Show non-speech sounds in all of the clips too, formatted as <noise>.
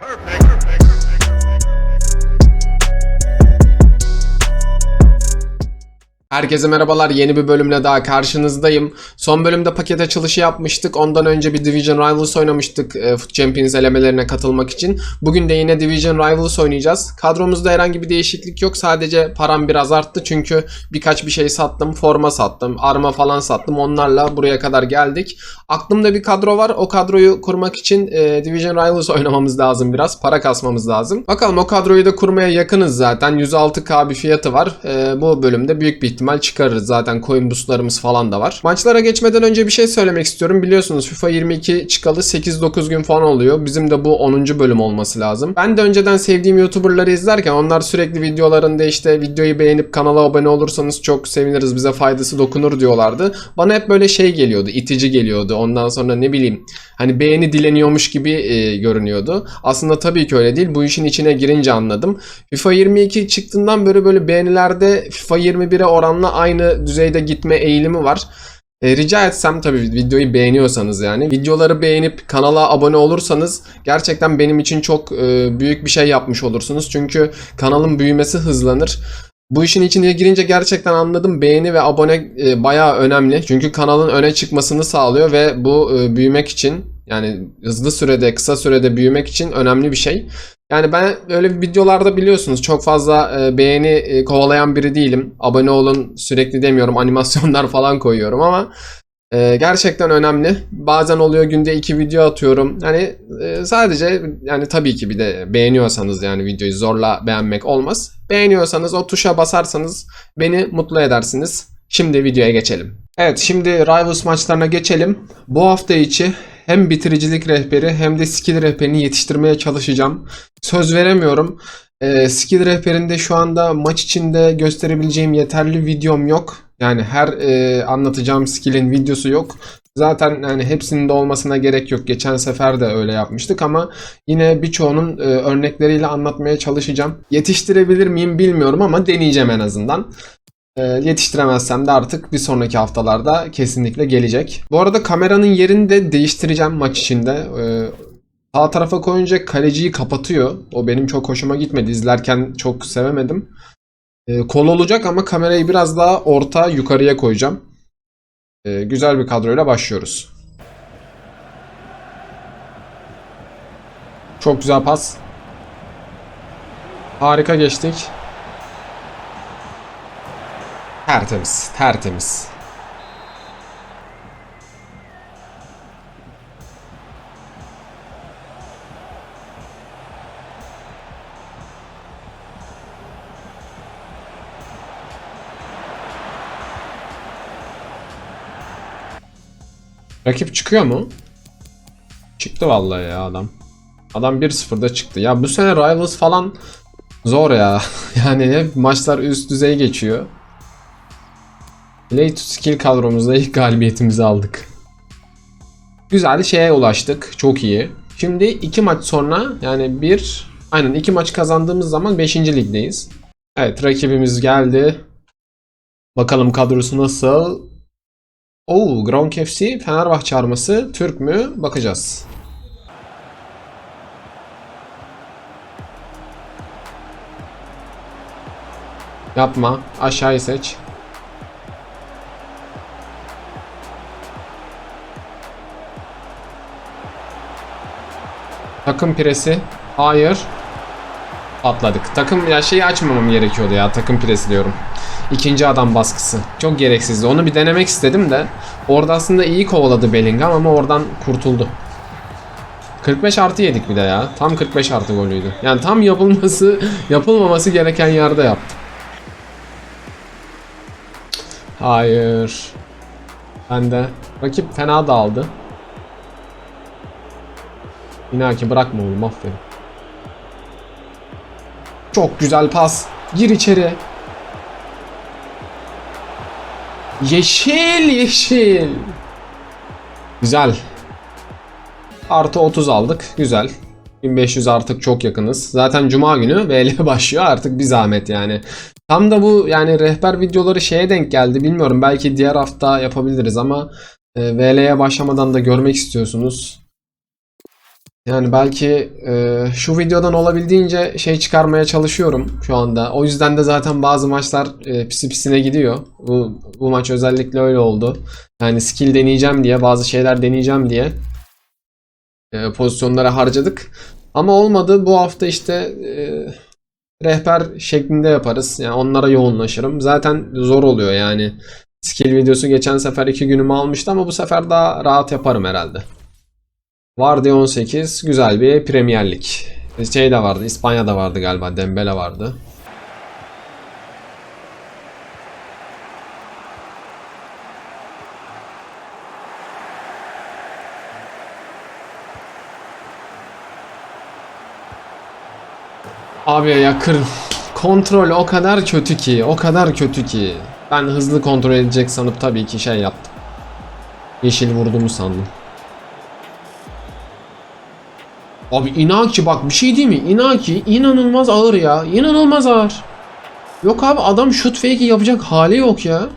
Perfect. Herkese merhabalar. Yeni bir bölümle daha karşınızdayım. Son bölümde paket açılışı yapmıştık. Ondan önce bir Division Rivals oynamıştık e, Foot Champions elemelerine katılmak için. Bugün de yine Division Rivals oynayacağız. Kadromuzda herhangi bir değişiklik yok. Sadece param biraz arttı çünkü birkaç bir şey sattım. Forma sattım, arma falan sattım. Onlarla buraya kadar geldik. Aklımda bir kadro var. O kadroyu kurmak için e, Division Rivals <laughs> oynamamız lazım biraz. Para kasmamız lazım. Bakalım o kadroyu da kurmaya yakınız zaten. 106k bir fiyatı var. E, bu bölümde büyük bir ihtimal çıkarırız. Zaten coin boostlarımız falan da var. Maçlara geçmeden önce bir şey söylemek istiyorum. Biliyorsunuz FIFA 22 çıkalı 8-9 gün falan oluyor. Bizim de bu 10. bölüm olması lazım. Ben de önceden sevdiğim YouTuber'ları izlerken onlar sürekli videolarında işte videoyu beğenip kanala abone olursanız çok seviniriz. Bize faydası dokunur diyorlardı. Bana hep böyle şey geliyordu. itici geliyordu. Ondan sonra ne bileyim hani beğeni dileniyormuş gibi e, görünüyordu. Aslında tabii ki öyle değil. Bu işin içine girince anladım. FIFA 22 çıktığından beri böyle beğenilerde FIFA 21'e oranla aynı düzeyde gitme eğilimi var. E, rica etsem tabii videoyu beğeniyorsanız yani videoları beğenip kanala abone olursanız gerçekten benim için çok e, büyük bir şey yapmış olursunuz. Çünkü kanalın büyümesi hızlanır. Bu işin içine girince gerçekten anladım. Beğeni ve abone e, bayağı önemli. Çünkü kanalın öne çıkmasını sağlıyor ve bu e, büyümek için yani hızlı sürede, kısa sürede büyümek için önemli bir şey. Yani ben öyle videolarda biliyorsunuz çok fazla e, beğeni e, kovalayan biri değilim. Abone olun sürekli demiyorum <laughs> animasyonlar falan koyuyorum ama e, gerçekten önemli. Bazen oluyor günde iki video atıyorum. Yani e, sadece yani tabii ki bir de beğeniyorsanız yani videoyu zorla beğenmek olmaz. Beğeniyorsanız o tuşa basarsanız beni mutlu edersiniz. Şimdi videoya geçelim. Evet şimdi Rivals maçlarına geçelim. Bu hafta içi hem bitiricilik rehberi hem de skill rehberini yetiştirmeye çalışacağım. Söz veremiyorum. Ee, skill rehberinde şu anda maç içinde gösterebileceğim yeterli videom yok. Yani her e, anlatacağım skill'in videosu yok. Zaten yani hepsinin de olmasına gerek yok. Geçen sefer de öyle yapmıştık ama yine birçoğunun e, örnekleriyle anlatmaya çalışacağım. Yetiştirebilir miyim bilmiyorum ama deneyeceğim en azından. E, yetiştiremezsem de artık bir sonraki haftalarda kesinlikle gelecek. Bu arada kameranın yerini de değiştireceğim maç içinde. E, sağ tarafa koyunca kaleciyi kapatıyor. O benim çok hoşuma gitmedi. İzlerken çok sevemedim. E, kol olacak ama kamerayı biraz daha orta yukarıya koyacağım. Güzel bir kadroyla başlıyoruz. Çok güzel pas. Harika geçtik. Tertemiz, tertemiz. Rakip çıkıyor mu? Çıktı vallahi ya adam. Adam 1-0'da çıktı. Ya bu sene Rivals falan zor ya. <laughs> yani hep maçlar üst düzey geçiyor. Play to skill kadromuzda ilk galibiyetimizi aldık. Güzel şeye ulaştık. Çok iyi. Şimdi iki maç sonra yani bir aynen iki maç kazandığımız zaman 5. ligdeyiz. Evet rakibimiz geldi. Bakalım kadrosu nasıl? Oo, Gronk FC Fenerbahçe arması Türk mü? Bakacağız. Yapma. Aşağıyı seç. Takım piresi. Hayır. Atladık. Takım ya şeyi açmamam gerekiyordu ya. Takım piresi diyorum. İkinci adam baskısı. Çok gereksizdi. Onu bir denemek istedim de. Orada aslında iyi kovaladı Bellingham ama oradan kurtuldu. 45 artı yedik bir de ya. Tam 45 artı golüydü. Yani tam yapılması, <laughs> yapılmaması gereken yerde yaptı. Hayır. Ben de. Rakip fena dağıldı. İnaki bırakma oğlum aferin. Çok güzel pas. Gir içeri. Yeşil yeşil. Güzel. Artı 30 aldık. Güzel. 1500 artık çok yakınız. Zaten cuma günü <laughs> VL başlıyor artık bir zahmet yani. Tam da bu yani rehber videoları şeye denk geldi. Bilmiyorum belki diğer hafta yapabiliriz ama e, VL'ye başlamadan da görmek istiyorsunuz. Yani belki e, şu videodan olabildiğince şey çıkarmaya çalışıyorum şu anda. O yüzden de zaten bazı maçlar e, pisi pisine gidiyor. Bu, bu maç özellikle öyle oldu. Yani skill deneyeceğim diye, bazı şeyler deneyeceğim diye e, pozisyonlara harcadık. Ama olmadı. Bu hafta işte e, rehber şeklinde yaparız. Yani onlara yoğunlaşırım. Zaten zor oluyor yani. Skill videosu geçen sefer iki günümü almıştı ama bu sefer daha rahat yaparım herhalde. Vardı 18. Güzel bir Premier Lig. Şey de vardı. İspanya'da vardı galiba. Dembele vardı. Abi ya kır kontrol o kadar kötü ki, o kadar kötü ki. Ben hızlı kontrol edecek sanıp tabii ki şey yaptım. Yeşil vurduğumu sandım. Abi Inaki bak bir şey değil mi? Inaki inanılmaz ağır ya. İnanılmaz ağır. Yok abi adam şut fake'i yapacak hali yok ya.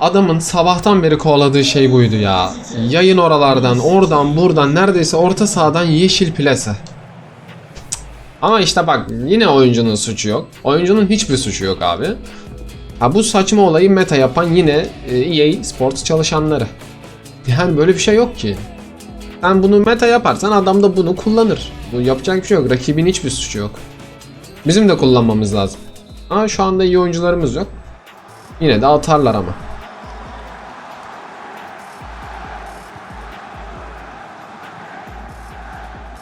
Adamın sabahtan beri kovaladığı şey buydu ya. Yayın oralardan, oradan, buradan, neredeyse orta sahadan yeşil plase. Ama işte bak yine oyuncunun suçu yok. Oyuncunun hiçbir suçu yok abi. Ha bu saçma olayı meta yapan yine e, EA Sports çalışanları. Yani böyle bir şey yok ki. Sen bunu meta yaparsan adam da bunu kullanır. Bu yapacak bir şey yok. Rakibin hiçbir suçu yok. Bizim de kullanmamız lazım. Ama şu anda iyi oyuncularımız yok. Yine de atarlar ama.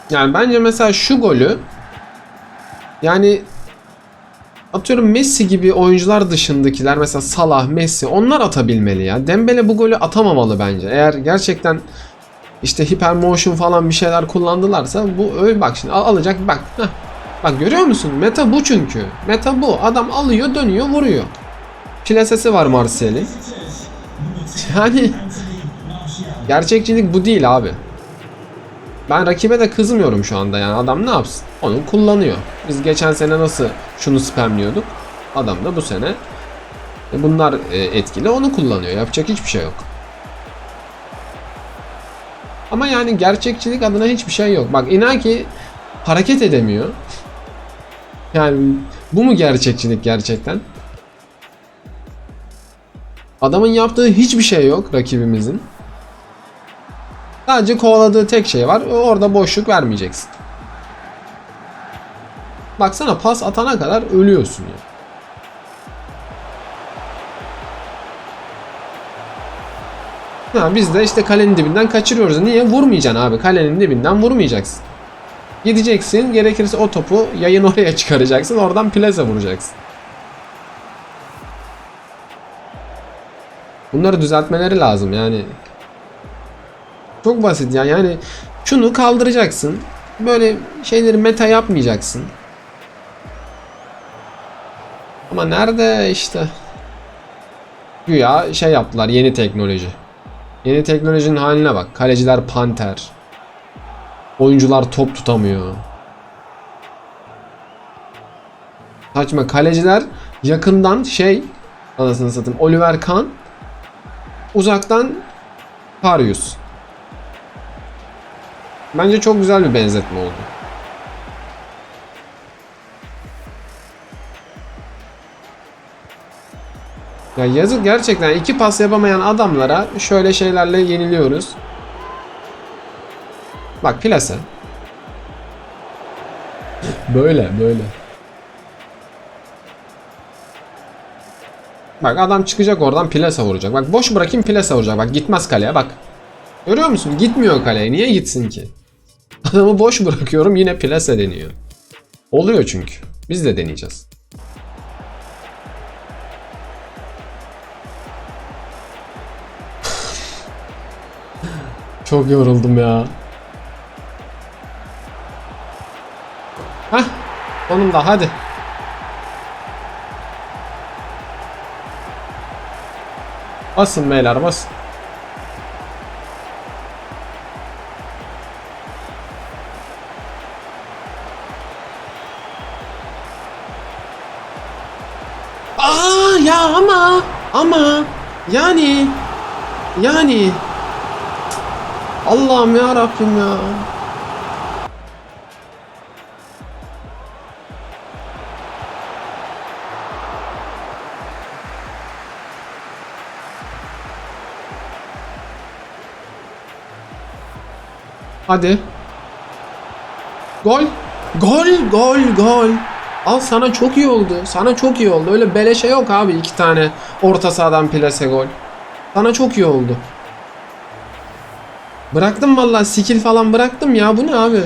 Yani bence mesela şu golü yani atıyorum Messi gibi oyuncular dışındakiler mesela Salah, Messi onlar atabilmeli ya. Dembele bu golü atamamalı bence. Eğer gerçekten işte hypermotion falan bir şeyler kullandılarsa bu öyle bak şimdi al- alacak bak. Heh. Bak görüyor musun? Meta bu çünkü. Meta bu. Adam alıyor, dönüyor, vuruyor. Plasesi var Martial'in. Yani gerçekçilik bu değil abi. Ben rakibe de kızmıyorum şu anda yani adam ne yapsın? Onu kullanıyor. Biz geçen sene nasıl şunu spamliyorduk? Adam da bu sene e, bunlar e, etkili onu kullanıyor. Yapacak hiçbir şey yok. Ama yani gerçekçilik adına hiçbir şey yok. Bak inan ki hareket edemiyor. Yani bu mu gerçekçilik gerçekten? Adamın yaptığı hiçbir şey yok rakibimizin. Sadece kovaladığı tek şey var. Orada boşluk vermeyeceksin. Baksana pas atana kadar ölüyorsun ya. Ha, biz de işte kalenin dibinden kaçırıyoruz. Niye? Vurmayacaksın abi. Kalenin dibinden vurmayacaksın. Gideceksin. Gerekirse o topu yayın oraya çıkaracaksın. Oradan plaza vuracaksın. Bunları düzeltmeleri lazım yani. Çok basit ya yani şunu kaldıracaksın. Böyle şeyleri meta yapmayacaksın. Ama nerede işte güya şey yaptılar yeni teknoloji. Yeni teknolojinin haline bak. Kaleciler panter. Oyuncular top tutamıyor. Saçma kaleciler yakından şey anasını satayım Oliver Kahn uzaktan Karius. Bence çok güzel bir benzetme oldu. Ya yazık gerçekten iki pas yapamayan adamlara şöyle şeylerle yeniliyoruz. Bak plase. böyle böyle. Bak adam çıkacak oradan plase vuracak. Bak boş bırakayım plase vuracak. Bak gitmez kaleye bak. Görüyor musun? Gitmiyor kaleye. Niye gitsin ki? Adamı boş bırakıyorum yine plase deniyor. Oluyor çünkü. Biz de deneyeceğiz. <laughs> Çok yoruldum ya. Hah. Sonunda hadi. Basın beyler basın. Ama yani yani Allah'ım ya Rabbim ya. Hadi. Gol. Gol, gol, gol. Al sana çok iyi oldu. Sana çok iyi oldu. Öyle beleşe yok abi iki tane orta sahadan plase gol. Sana çok iyi oldu. Bıraktım vallahi skill falan bıraktım ya. Bu ne abi?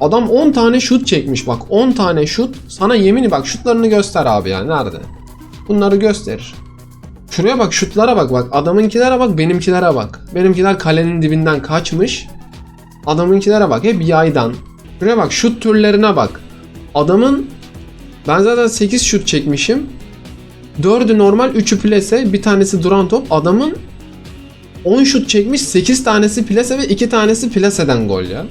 Adam 10 tane şut çekmiş bak. 10 tane şut. Sana yemini bak şutlarını göster abi ya. Nerede? Bunları gösterir. Şuraya bak şutlara bak bak. Adamınkilere bak benimkilere bak. Benimkiler kalenin dibinden kaçmış. Adamınkilere bak hep yaydan. Şuraya bak şut türlerine bak. Adamın ben zaten 8 şut çekmişim. 4'ü normal 3'ü plase bir tanesi duran top. Adamın 10 şut çekmiş 8 tanesi plase ve 2 tanesi plaseden gol ya.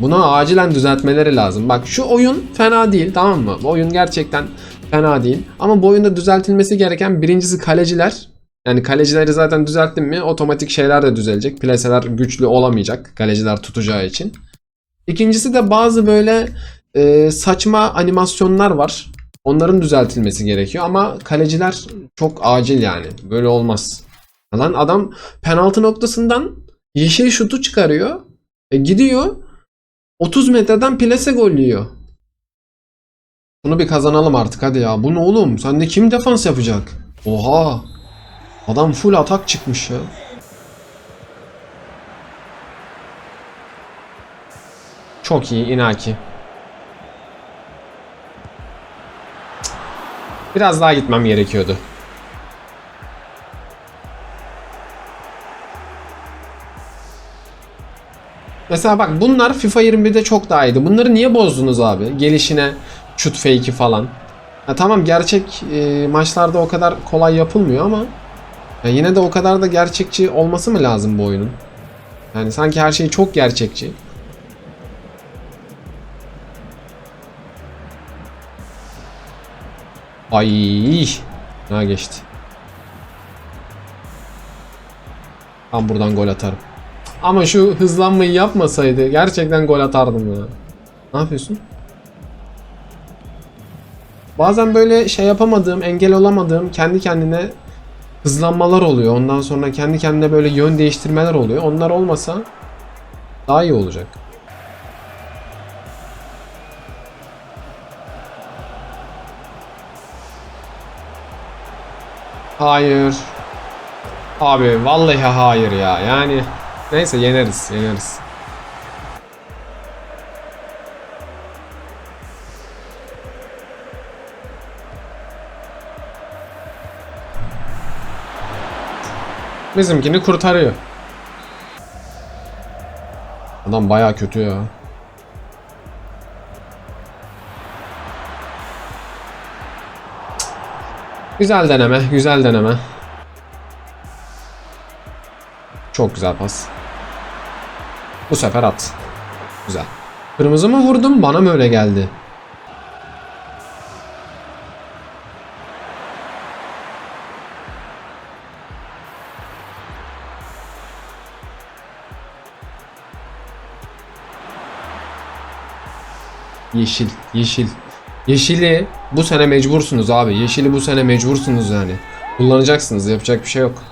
Buna acilen düzeltmeleri lazım. Bak şu oyun fena değil tamam mı? Bu oyun gerçekten fena değil. Ama bu oyunda düzeltilmesi gereken birincisi kaleciler. Yani kalecileri zaten düzelttin mi otomatik şeyler de düzelecek. Plaseler güçlü olamayacak kaleciler tutacağı için. İkincisi de bazı böyle e, saçma animasyonlar var. Onların düzeltilmesi gerekiyor ama kaleciler çok acil yani. Böyle olmaz. Lan adam penaltı noktasından yeşil şutu çıkarıyor. E, gidiyor 30 metreden plase gol yiyor. Bunu bir kazanalım artık hadi ya. Bu ne oğlum? Sende kim defans yapacak? Oha. Adam full atak çıkmış ya. Çok iyi Inaki. Biraz daha gitmem gerekiyordu. Mesela bak bunlar FIFA 21'de çok daha iyiydi. Bunları niye bozdunuz abi? Gelişine şut fake'i falan. Ha, tamam gerçek e, maçlarda o kadar kolay yapılmıyor ama ya yine de o kadar da gerçekçi olması mı lazım bu oyunun? Yani sanki her şey çok gerçekçi. Ay, ha geçti. Tam buradan gol atarım. Ama şu hızlanmayı yapmasaydı gerçekten gol atardım ya. Ne yapıyorsun? Bazen böyle şey yapamadığım, engel olamadığım kendi kendine hızlanmalar oluyor. Ondan sonra kendi kendine böyle yön değiştirmeler oluyor. Onlar olmasa daha iyi olacak. Hayır. Abi vallahi hayır ya. Yani neyse yeneriz, yeneriz. Bizimkini kurtarıyor. Adam baya kötü ya. Güzel deneme, güzel deneme. Çok güzel pas. Bu sefer at. Güzel. Kırmızı mı vurdum? Bana mı öyle geldi? Yeşil, yeşil. Yeşili bu sene mecbursunuz abi. Yeşili bu sene mecbursunuz yani. Kullanacaksınız. Yapacak bir şey yok.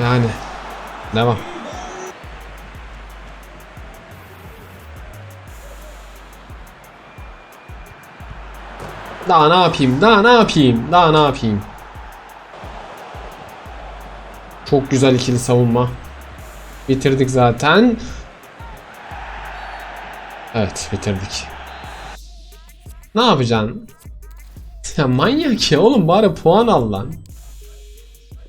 Yani devam. Daha ne yapayım? Daha ne yapayım? Daha ne yapayım? Çok güzel ikili savunma. Bitirdik zaten. Evet bitirdik. Ne yapacaksın? <laughs> Ya manyak ya oğlum bari puan al lan.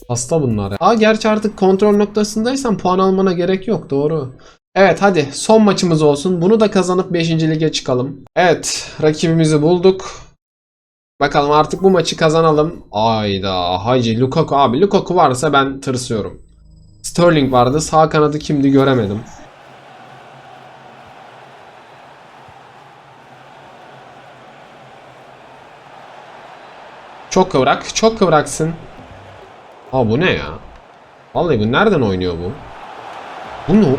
Hasta bunlar ya. Aa gerçi artık kontrol noktasındaysan puan almana gerek yok doğru. Evet hadi son maçımız olsun. Bunu da kazanıp 5. lige çıkalım. Evet rakibimizi bulduk. Bakalım artık bu maçı kazanalım. Ayda Hacı Lukaku abi Lukaku varsa ben tırsıyorum. Sterling vardı. Sağ kanadı kimdi göremedim. Çok kıvrak. Çok kıvraksın. Aa bu ne ya? Vallahi bu nereden oynuyor bu? Bunu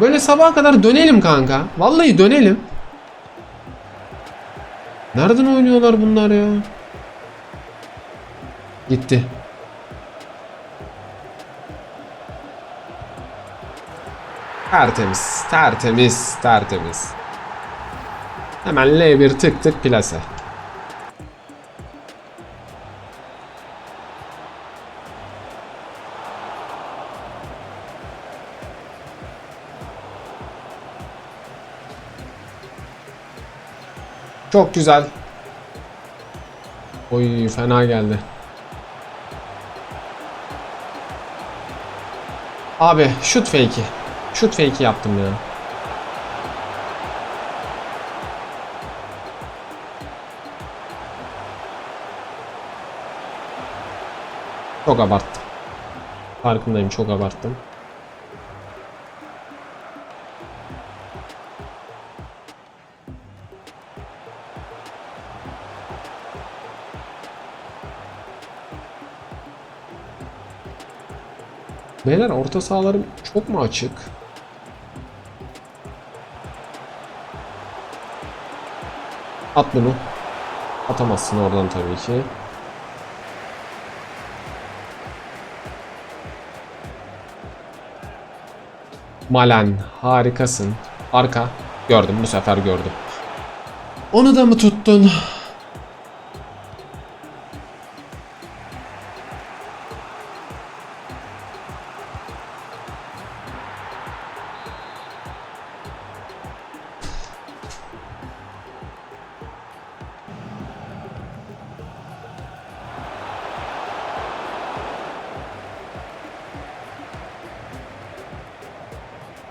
böyle sabaha kadar dönelim kanka. Vallahi dönelim. Nereden oynuyorlar bunlar ya? Gitti. Tertemiz, tertemiz, tertemiz. Hemen L1 tık tık plase. Çok güzel. Oy fena geldi. Abi şut fake'i. Şut fake'i yaptım ya. Çok abarttım. Farkındayım çok abarttım. Beyler orta sahalarım çok mu açık? At bunu. Atamazsın oradan tabii ki. Malen harikasın. Arka. Gördüm bu sefer gördüm. Onu da mı tuttun?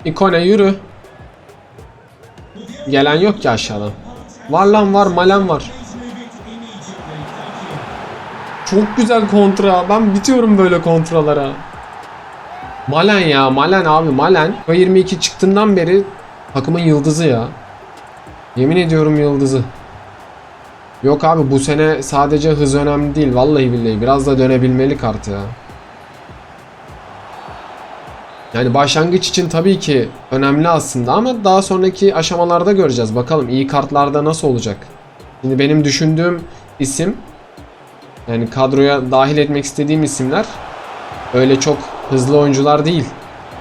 İkone yürü. Gelen yok ki aşağıdan. Var lan var, malen var. Çok güzel kontra. Ben bitiyorum böyle kontralara. Malen ya, Malen abi, Malen. 22 çıktığından beri takımın yıldızı ya. Yemin ediyorum yıldızı. Yok abi bu sene sadece hız önemli değil. Vallahi billahi biraz da dönebilmeli kart ya. Yani başlangıç için tabii ki önemli aslında ama daha sonraki aşamalarda göreceğiz. Bakalım iyi kartlarda nasıl olacak. Şimdi benim düşündüğüm isim yani kadroya dahil etmek istediğim isimler öyle çok hızlı oyuncular değil.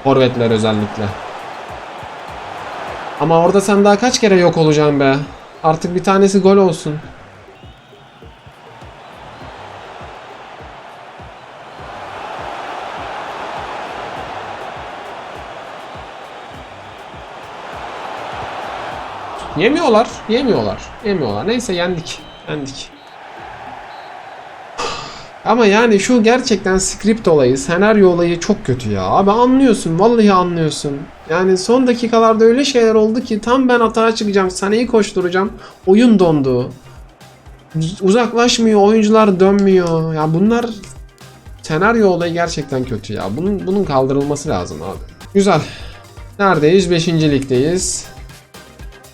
Forvetler özellikle. Ama orada sen daha kaç kere yok olacaksın be. Artık bir tanesi gol olsun. Yemiyorlar, yemiyorlar, yemiyorlar. Neyse yendik, yendik. Ama yani şu gerçekten script olayı, senaryo olayı çok kötü ya. Abi anlıyorsun, vallahi anlıyorsun. Yani son dakikalarda öyle şeyler oldu ki tam ben atağa çıkacağım, Sane'yi koşturacağım. Oyun dondu. Uzaklaşmıyor, oyuncular dönmüyor. Ya bunlar senaryo olayı gerçekten kötü ya. Bunun bunun kaldırılması lazım abi. Güzel. Neredeyiz? 5. ligdeyiz.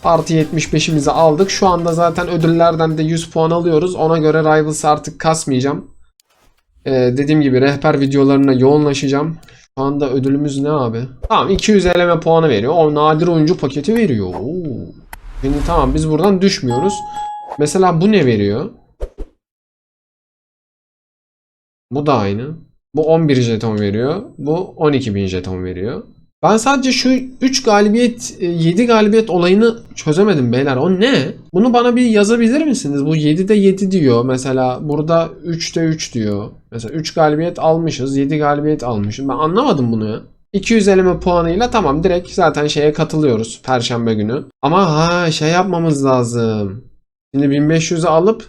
Artı 75'imizi aldık. Şu anda zaten ödüllerden de 100 puan alıyoruz. Ona göre Rivals'ı artık kasmayacağım. Ee, dediğim gibi rehber videolarına yoğunlaşacağım. Şu anda ödülümüz ne abi? Tamam 200 eleme puanı veriyor. O nadir oyuncu paketi veriyor. Oo. Şimdi tamam biz buradan düşmüyoruz. Mesela bu ne veriyor? Bu da aynı. Bu 11 jeton veriyor. Bu 12.000 jeton veriyor. Ben sadece şu 3 galibiyet, 7 galibiyet olayını çözemedim beyler. O ne? Bunu bana bir yazabilir misiniz? Bu 7'de 7 diyor. Mesela burada 3'te 3 diyor. Mesela 3 galibiyet almışız, 7 galibiyet almışız. Ben anlamadım bunu ya. 200 eleme puanıyla tamam direkt zaten şeye katılıyoruz perşembe günü. Ama ha şey yapmamız lazım. Şimdi 1500'ü alıp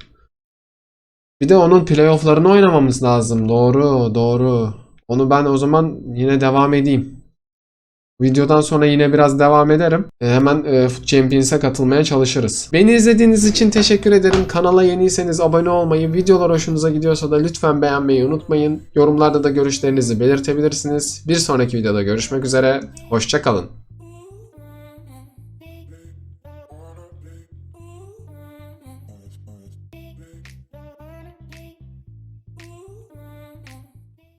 bir de onun playoff'larını oynamamız lazım. Doğru, doğru. Onu ben o zaman yine devam edeyim. Videodan sonra yine biraz devam ederim. E, hemen e, Foot Champions'e katılmaya çalışırız. Beni izlediğiniz için teşekkür ederim. Kanala yeniyseniz abone olmayı, videolar hoşunuza gidiyorsa da lütfen beğenmeyi unutmayın. Yorumlarda da görüşlerinizi belirtebilirsiniz. Bir sonraki videoda görüşmek üzere. Hoşçakalın.